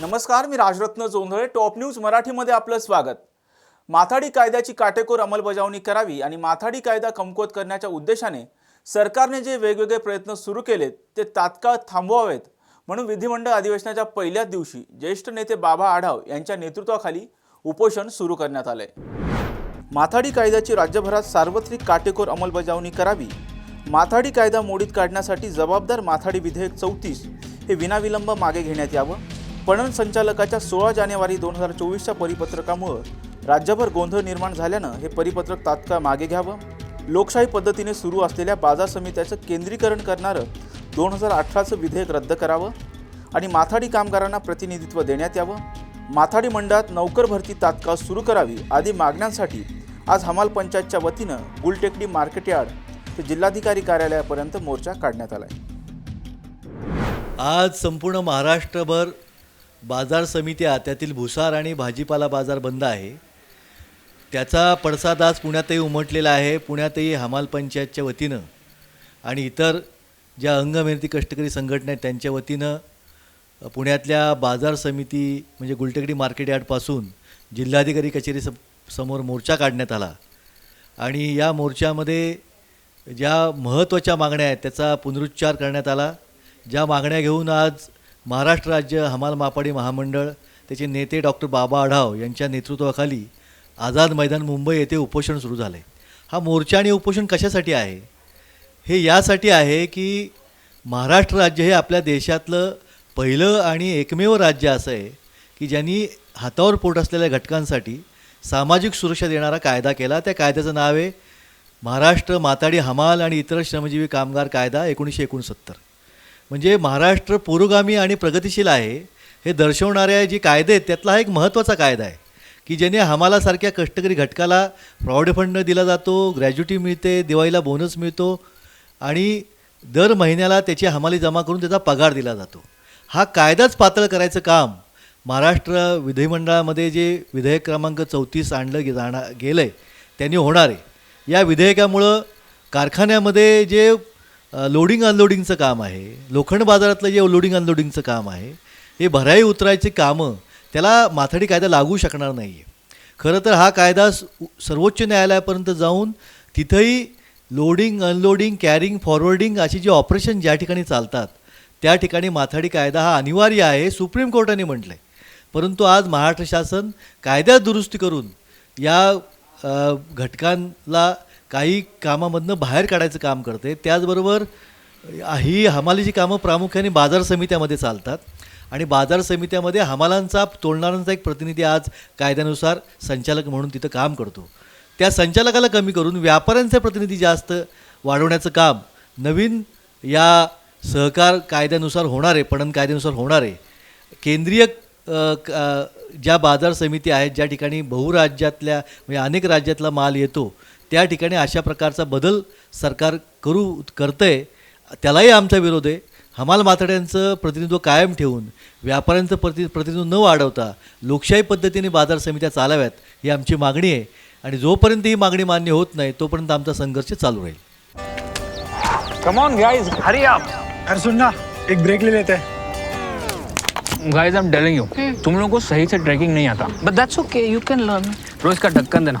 नमस्कार मी Rajratna Jondhale top news मराठीमध्ये आपलं स्वागत. माथाडी कायद्याची काटेकोर अंमलबजावणी करावी आणि माथाडी कायदा कमकुवत करण्याच्या उद्देशाने सरकारने जे वेगवेगळे प्रयत्न सुरू केलेत ते तात्काळ थांबवावेत म्हणून विधिमंडळ अधिवेशनाच्या पहिल्याच दिवशी ज्येष्ठ नेते बाबा आढाव यांच्या नेतृत्वाखाली उपोषण सुरू करण्यात आलंय. माथाडी कायद्याची राज्यभरात सार्वत्रिक काटेकोर अंमलबजावणी करावी माथाडी कायदा मोडीत काढण्यासाठी जबाबदार माथाडी विधेयक चौतीस हे विनाविलंब मागे घेण्यात यावं पणन संचालकाच्या सोळा जानेवारी दोन हजार चोवीसच्या परिपत्रकामुळं राज्यभर गोंधळ निर्माण झाल्यानं हे परिपत्रक तात्काळ मागे घ्यावं. लोकशाही पद्धतीने सुरू असलेल्या बाजार समित्याचं केंद्रीकरण करणारं दोन हजार अठराचं विधेयक रद्द करावं आणि माथाडी कामगारांना प्रतिनिधित्व देण्यात यावं. माथाडी मंडळात नौकर भरती तात्काळ सुरू करावी आदी मागण्यांसाठी आज हमाल पंचायतच्या वतीनं गुलटेकडी मार्केट यार्ड ते जिल्हाधिकारी कार्यालयापर्यंत मोर्चा काढण्यात आला आहे आज संपूर्ण महाराष्ट्रभर बाजार समित्या त्यातील भुसार आणि भाजीपाला बाजार बंद आहे. त्याचा पडसाद आज पुण्यातही उमटलेला आहे पुण्यातही हमाल पंचायतच्या वतीनं आणि इतर ज्या अंगमेहनती कष्टकरी संघटना आहेत त्यांच्या वतीनं पुण्यातल्या बाजार समिती म्हणजे गुलटेकडी मार्केट यार्डपासून जिल्हाधिकारी कचेरी सम समोर मोर्चा काढण्यात आला. आणि या मोर्चामध्ये ज्या महत्त्वाच्या मागण्या आहेत त्याचा पुनरुच्चार करण्यात आला. ज्या मागण्या घेऊन आज महाराष्ट्र राज्य हमाल मापाडी महामंडळ त्याचे नेते डॉक्टर बाबा आढाव यांच्या नेतृत्वाखाली आझाद मैदान मुंबई येथे उपोषण सुरू झाले हा मोर्चा आणि उपोषण कशासाठी आहे? हे यासाठी आहे की महाराष्ट्र राज्य हे आपल्या देशातलं पहिलं आणि एकमेव राज्य असं आहे की ज्यांनी हातावर पोट असलेल्या घटकांसाठी सामाजिक सुरक्षा देणारा कायदा केला. त्या कायद्याचं नाव आहे महाराष्ट्र माताडी हमाल आणि इतर श्रमजीवी कामगार कायदा एकोणीसशे एकोणसत्तर. म्हणजे महाराष्ट्र पुरोगामी आणि प्रगतिशील आहे हे दर्शवणाऱ्या जे कायदे आहेत त्यातला हा एक महत्त्वाचा कायदा आहे की ज्याने हमालासारख्या कष्टकरी घटकाला प्रॉव्हिड फंड दिला जातो ग्रॅज्युटी मिळते दिवाळीला बोनस मिळतो आणि दर महिन्याला त्याची हमाली जमा करून त्याचा पगार दिला जातो. हा कायदाच पातळ करायचं काम महाराष्ट्र विधिमंडळामध्ये जे विधेयक क्रमांक चौतीस आणलं गे जाणार गेलं आहे त्यांनी होणार आहे. या विधेयकामुळं कारखान्यामध्ये जे लोडिंग अनलोडिंगचं काम आहे. लोखंड बाजारातलं जे लोडिंग अनलोडिंगचं काम आहे हे भराई उतरायचे कामं त्याला माथाडी कायदा लागू शकणार नाही आहे खरं तर हा कायदा सर्वोच्च न्यायालयापर्यंत जाऊन तिथंही लोडिंग अनलोडिंग कॅरिंग फॉरवर्डिंग अशी जी ऑपरेशन ज्या ठिकाणी चालतात त्या ठिकाणी माथाडी कायदा हा अनिवार्य आहे सुप्रीम कोर्टाने म्हटलं आहे परंतु आज महाराष्ट्र शासन कायद्यात दुरुस्ती करून या घटकांला घटकांना काही कामामधनं बाहेर काढायचं काम करते. त्याचबरोबर ही हमालीची कामं प्रामुख्याने बाजार समित्यामध्ये चालतात. आणि बाजार समित्यामध्ये हमालांचा तोडणाऱ्यांचा एक प्रतिनिधी आज कायद्यानुसार संचालक म्हणून तिथं काम करतो. त्या संचालकाला कमी करून व्यापाऱ्यांचे प्रतिनिधी जास्त वाढवण्याचं काम नवीन या सहकार कायद्यानुसार होणार आहे पणन कायद्यानुसार होणार आहे केंद्रीय क- ज्या बाजार समिती आहेत ज्या ठिकाणी बहुराज्यातल्या म्हणजे अनेक राज्यातला माल येतो त्या ठिकाणी अशा प्रकारचा बदल सरकार करू करतंय त्यालाही आमचा विरोध आहे. हमाल माथाड्यांचं प्रतिनिधित्व कायम ठेवून व्यापाऱ्यांचं प्रति प्रतिनिधित्व न वाढवता लोकशाही पद्धतीने बाजार समित्या चालाव्यात ही आमची मागणी आहे. आणि जोपर्यंत ही मागणी मान्य होत नाही तोपर्यंत आमचा संघर्ष चालू राहील. कम ऑन गाइस हरी आप अरे सुन ना एक ब्रेक ले लेते. हैं guys I am telling you तुम लोगों को सही से ट्रैकिंग नहीं आता. But that's okay, you can learn. तो इसका ढक्कन देना.